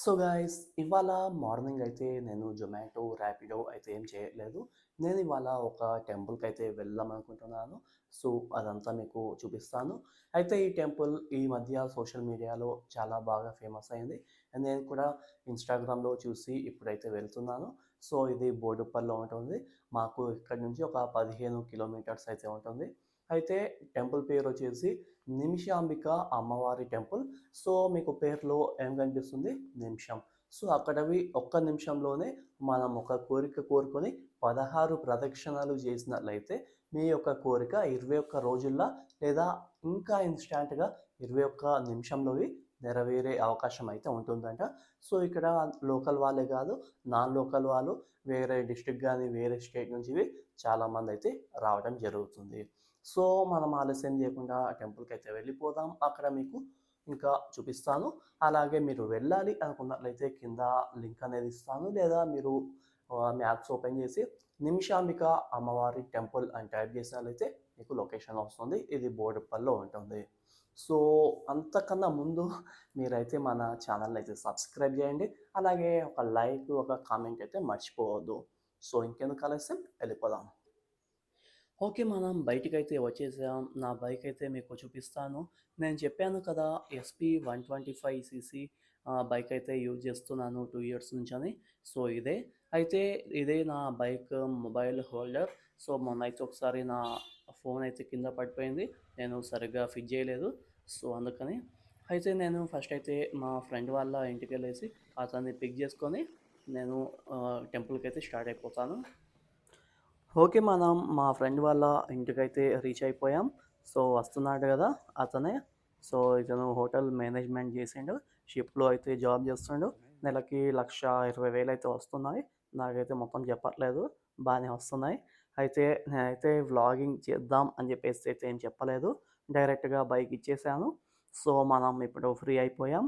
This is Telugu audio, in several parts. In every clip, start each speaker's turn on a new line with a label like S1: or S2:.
S1: సో గాయస్ ఇవాళ మార్నింగ్ అయితే నేను జొమాటో ర్యాపిడో అయితే ఏం చేయలేదు. నేను ఇవాళ ఒక టెంపుల్కి అయితే వెళ్దాం అనుకుంటున్నాను. సో అదంతా మీకు చూపిస్తాను. అయితే ఈ టెంపుల్ ఈ మధ్య సోషల్ మీడియాలో చాలా బాగా ఫేమస్ అయింది. అండ్ నేను కూడా ఇన్స్టాగ్రామ్లో చూసి ఇప్పుడైతే వెళ్తున్నాను. సో ఇది బోడుప్పల్లో ఉంటుంది. మాకు ఇక్కడ నుంచి ఒక పదిహేను కిలోమీటర్స్ అయితే ఉంటుంది. అయితే టెంపుల్ పేరు వచ్చేసి నిమిషాంబిక అమ్మవారి టెంపుల్. సో మీకు పేరులో ఏం కనిపిస్తుంది? నిమిషం. సో అక్కడవి ఒక్క నిమిషంలోనే మనం ఒక కోరిక కోరుకొని పదహారు ప్రదక్షిణాలు చేసినట్లయితే మీ యొక్క కోరిక ఇరవై ఒక్క రోజుల్లో లేదా ఇంకా ఇన్స్టాంట్గా ఇరవై ఒక్క నిమిషంలోవి నెరవేరే అవకాశం అయితే ఉంటుందంట. సో ఇక్కడ లోకల్ వాళ్ళే కాదు నాన్ లోకల్ వాళ్ళు వేరే డిస్ట్రిక్ట్ కానీ వేరే స్టేట్ నుంచి చాలామంది అయితే రావడం జరుగుతుంది. సో మనం ఆలస్యం చేయకుండా ఆ టెంపుల్కి అయితే వెళ్ళిపోదాం. అక్కడ మీకు ఇంకా చూపిస్తాను. అలాగే మీరు వెళ్ళాలి అనుకున్నట్లయితే కింద లింక్ అనేది ఇస్తాను. లేదా మీరు మ్యాప్స్ ఓపెన్ చేసి నిమిషాంబిక అమ్మవారి టెంపుల్ అని టైప్ చేసినట్లయితే మీకు లొకేషన్ వస్తుంది. ఇది బోర్డుపల్లో ఉంటుంది. సో అంతకన్నా ముందు మీరైతే మన ఛానల్ అయితే సబ్స్క్రైబ్ చేయండి. అలాగే ఒక లైక్ ఒక కామెంట్ అయితే మర్చిపోవద్దు. సో ఇంకెందుకు ఆలస్యం? వెళ్ళిపోదాం. ఓకే మనం బయటికి అయితే వచ్చేసాం నా బైక్ అయితే మీకు చూపిస్తాను. నేను చెప్పాను కదా SP one twenty five CC bike అయితే యూజ్ చేస్తున్నాను టూ ఇయర్స్ నుంచి అని సో ఇదే. అయితే ఇదే నా బైక్ మొబైల్ హోల్డర్. సో మొన్న అయితే ఒకసారి నా ఫోన్ అయితే కింద పడిపోయింది. నేను సరిగ్గా ఫిట్ చేయలేదు. సో అందుకని. అయితే నేను ఫస్ట్ అయితే మా ఫ్రెండ్ వాళ్ళ ఇంటికి వెళ్ళేసి అతన్ని పిక్ చేసుకొని నేను టెంపుల్కి అయితే స్టార్ట్ అయిపోతాను. ఓకే మనం మా ఫ్రెండ్ వాళ్ళ ఇంటికైతే రీచ్ అయిపోయాం. సో వస్తున్నాడు కదా అతనే. సో ఇతను హోటల్ మేనేజ్మెంట్ చేసిండు. షిప్లో అయితే జాబ్ చేస్తుండు. నెలకి లక్ష ఇరవై వేలు అయితే వస్తున్నాయి. నాకైతే మొత్తం చెప్పట్లేదు. బాగానే వస్తున్నాయి. అయితే నేనైతే వ్లాగింగ్ చేద్దాం అని చెప్పేసి అయితే ఏం చెప్పలేదు. డైరెక్ట్గా బైక్ ఇచ్చేసాను. సో మనం ఇప్పుడు ఫ్రీ అయిపోయాం.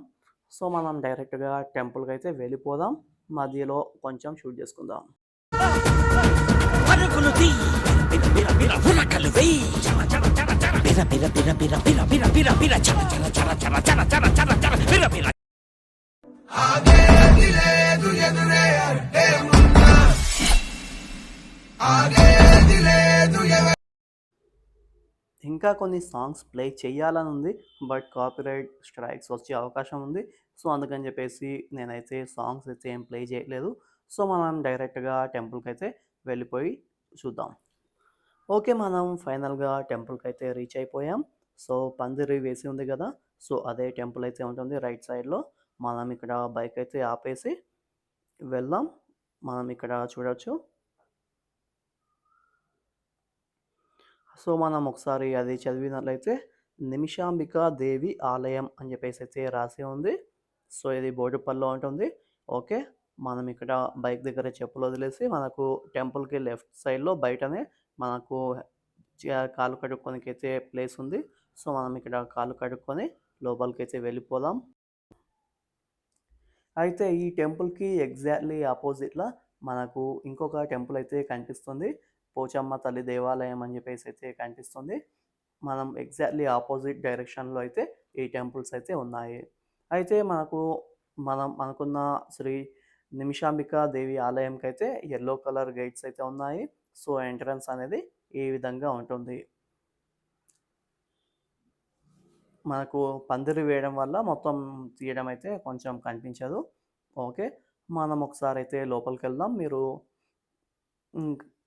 S1: సో మనం డైరెక్ట్గా టెంపుల్కి అయితే వెళ్ళిపోదాం. మధ్యలో కొంచెం షూట్ చేసుకుందాం.
S2: పరుగులు లేదు ఎదురే అంటే ఉన్నా ఆగేది లేదు ఎవరు
S1: ఇంకా కొన్ని సాంగ్స్ ప్లే చేయాలని ఉంది బట్ కాపీరైట్ స్ట్రైక్స్ వచ్చే అవకాశం ఉంది. సో అందుకని చెప్పేసి నేనైతే సాంగ్స్ అయితే ఏం ప్లే చేయలేదు సో మనం డైరెక్ట్గా టెంపుల్కి అయితే వెళ్ళిపోయి చూద్దాం. ఓకే మనం ఫైనల్గా టెంపుల్కి అయితే రీచ్ అయిపోయాం. సో పందిరి వేసి ఉంది కదా సో అదే టెంపుల్ అయితే ఉంటుంది రైట్ సైడ్లో. మనం ఇక్కడ బైక్ అయితే ఆపేసి వెళ్దాం. మనం ఇక్కడ చూడొచ్చు. సో మనం ఒకసారి అది చదివినట్లయితే నిమిషాంబిక దేవి ఆలయం అని చెప్పేసి అయితే రాసి ఉంది. సో ఇది బోడుపల్లిలో ఉంటుంది. ఓకే మనం ఇక్కడ బైక్ దగ్గర చెప్పులు వదిలేసి మనకు టెంపుల్కి లెఫ్ట్ సైడ్లో బయటనే మనకు కాలు కడుక్కోనికి అయితే ప్లేస్ ఉంది. సో మనం ఇక్కడ కాలు కడుక్కొని లోపలికి అయితే వెళ్ళిపోదాం. అయితే ఈ టెంపుల్కి ఎగ్జాక్ట్లీ ఆపోజిట్లో మనకు ఇంకొక టెంపుల్ అయితే కనిపిస్తుంది. పోచమ్మ తల్లి దేవాలయం అని చెప్పేసి అయితే కనిపిస్తుంది. మనం ఎగ్జాక్ట్లీ ఆపోజిట్ డైరెక్షన్లో అయితే ఈ టెంపుల్స్ అయితే ఉన్నాయి. అయితే మనకు మనం అనుకున్న శ్రీ నిమిషాంబిక దేవి ఆలయంకి అయితే ఎల్లో కలర్ గేట్స్ అయితే ఉన్నాయి. సో ఎంట్రన్స్ అనేది ఈ విధంగా ఉంటుంది? మనకు పందిరి వేయడం వల్ల మొత్తం తీయడం అయితే కొంచెం కనిపించదు. ఓకే. మనం ఒకసారి అయితే లోపలికి వెళ్దాం మీరు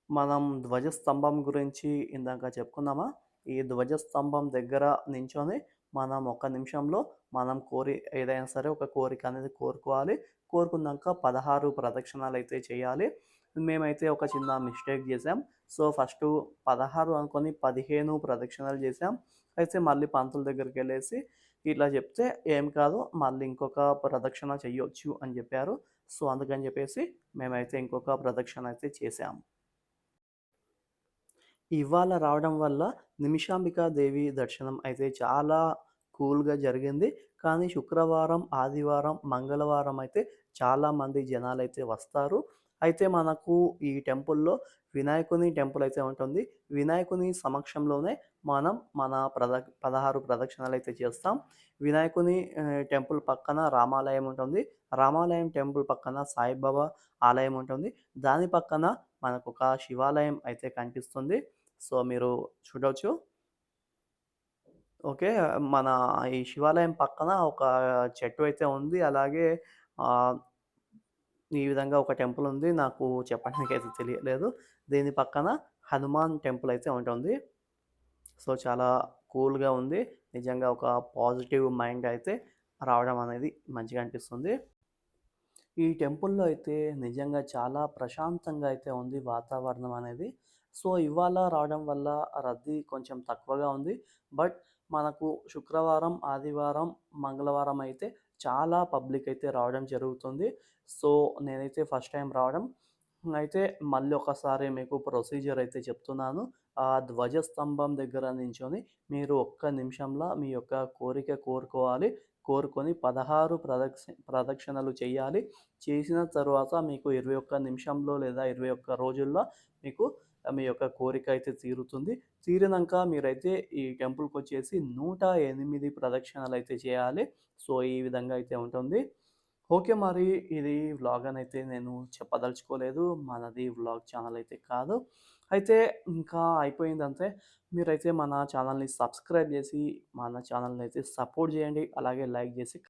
S1: మనం ధ్వజస్తంభం గురించి ఇందాక చెప్పుకున్నామా? ఈ ధ్వజస్తంభం దగ్గర నించొని మనం ఒక నిమిషంలో మనం కోరి ఏదైనా సరే ఒక కోరిక అనేది కోరుకోవాలి. కోరుకున్నాక పదహారు ప్రదక్షిణాలు అయితే చేయాలి. మేమైతే ఒక చిన్న మిస్టేక్ చేసాం సో ఫస్ట్ పదహారు అనుకొని పదిహేను ప్రదక్షిణాలు చేసాం అయితే మళ్ళీ పంతుల దగ్గరికి వెళ్ళేసి ఇట్లా చెప్తే ఏం కాదు మళ్ళీ ఇంకొక ప్రదక్షిణ చెయ్యొచ్చు అని చెప్పారు. సో అందుకని చెప్పేసి మేమైతే ఇంకొక ప్రదక్షిణ అయితే చేసాం ఇవాళ రావడం వల్ల నిమిషాంబికా దేవి దర్శనం అయితే చాలా కూల్గా జరిగింది. కానీ శుక్రవారం ఆదివారం మంగళవారం అయితే చాలామంది జనాలు అయితే వస్తారు. అయితే మనకు ఈ టెంపుల్లో వినాయకుని టెంపుల్ అయితే ఉంటుంది వినాయకుని సమక్షంలోనే మనం మన ప్రద పదహారు ప్రదక్షిణలు అయితే చేస్తాం వినాయకుని టెంపుల్ పక్కన రామాలయం ఉంటుంది రామాలయం టెంపుల్ పక్కన సాయిబాబా ఆలయం ఉంటుంది. దాని పక్కన మనకొక శివాలయం అయితే కనిపిస్తుంది. సో, మీరు చూడవచ్చు ఓకే. మన ఈ శివాలయం పక్కన ఒక చెట్టు అయితే ఉంది. అలాగే ఈ విధంగా ఒక టెంపుల్ ఉంది. నాకు చెప్పడానికి అయితే తెలియలేదు. దీని పక్కన హనుమాన్ టెంపుల్ అయితే ఉంటుంది. సో, చాలా కూల్‌గా ఉంది. నిజంగా ఒక పాజిటివ్ మైండ్ అయితే రావడం అనేది మంచిగా అనిపిస్తుంది. ఈ టెంపుల్‌లో అయితే నిజంగా చాలా ప్రశాంతంగా అయితే ఉంది వాతావరణం అనేది. సో, ఇవాళ రావడం వల్ల రద్దీ కొంచెం తక్కువగా ఉంది. బట్ మనకు శుక్రవారం, ఆదివారం, మంగళవారం అయితే చాలా పబ్లిక్ అయితే రావడం జరుగుతుంది. సో, నేనైతే ఫస్ట్ టైం రావడం. అయితే మళ్ళీ ఒకసారి మీకు ప్రొసీజర్ అయితే చెప్తున్నాను. ఆ ధ్వజస్తంభం దగ్గర నించొని మీరు ఒక్క నిమిషంలో మీ యొక్క కోరిక కోరుకోవాలి. కోరుకొని 16 ప్రదక్ష ప్రదక్షిణలు చేయాలి. చేసిన తర్వాత మీకు 21 నిమిషంలో లేదా 21 రోజుల్లో మీకు మీ యొక్క కోరిక అయితే తీరుతుంది. తీరినాక మీరైతే ఈ టెంపుల్‌కొచ్చేసి 108 ప్రదక్షిణలైతే చేయాలి. సో, ఈ విధంగా అయితే ఉంటుంది. ఓకే. మరి ఇది వ్లాగ్ అని అయితే నేను చెప్పదలుచుకోలేదు. మనది వ్లాగ్ ఛానల్ అయితే కాదు. అయితే ఇంకా అయిపోయిందంటే మీరైతే మన ఛానల్‌ని సబ్స్క్రైబ్ చేసి మన ఛానల్‌ని అయితే సపోర్ట్ చేయండి. అలాగే లైక్ చేసి